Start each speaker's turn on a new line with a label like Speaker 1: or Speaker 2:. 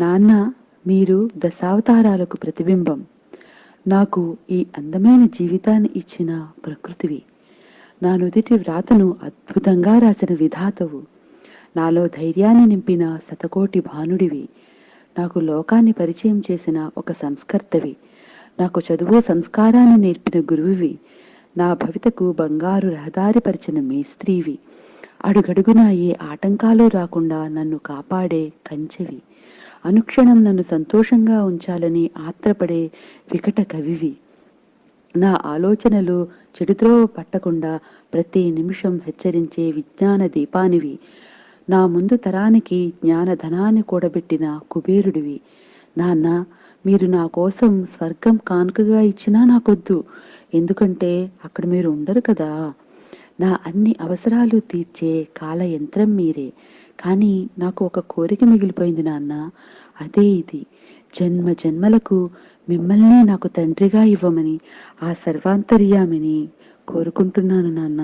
Speaker 1: నాన్న మీరు దశావతారాలకు ప్రతిబింబం. నాకు ఈ అందమైన జీవితాన్ని ఇచ్చిన ప్రకృతివి. నా నుదిటి వ్రాతను అద్భుతంగా రాసిన విధాతవు. నాలో ధైర్యాన్ని నింపిన శతకోటి భానుడివి. నాకు లోకాన్ని పరిచయం చేసిన ఒక సంస్కర్తవి. నాకు చదువు సంస్కారాన్ని నేర్పిన గురువువి. నా భవితకు బంగారు రహదారి పరిచిన మేస్త్రీవి. అడుగడుగునా ఏ ఆటంకాలు రాకుండా నన్ను కాపాడే కంచెవి. అనుక్షణం నన్ను సంతోషంగా ఉంచాలని ఆత్రపడే వికట కవివి. నా ఆలోచనలు చెడుద్రోవ పట్టకుండా ప్రతి నిమిషం హెచ్చరించే విజ్ఞాన దీపానివి. నా ముందు తరానికి జ్ఞానధనాన్ని కూడబెట్టిన కుబేరుడివి. నాన్న మీరు నా కోసం స్వర్గం కానుకగా ఇచ్చినా నాకొద్దు. ఎందుకంటే అక్కడ మీరు ఉండరు కదా. నా అన్ని అవసరాలు తీర్చే కాల యంత్రం మీరే. కానీ నాకు ఒక కోరిక మిగిలిపోయింది నాన్న. అదే ఇది. జన్మ జన్మలకు మిమ్మల్ని నాకు తండ్రిగా ఇవ్వమని ఆ సర్వాంతర్యామిని కోరుకుంటున్నాను నాన్న.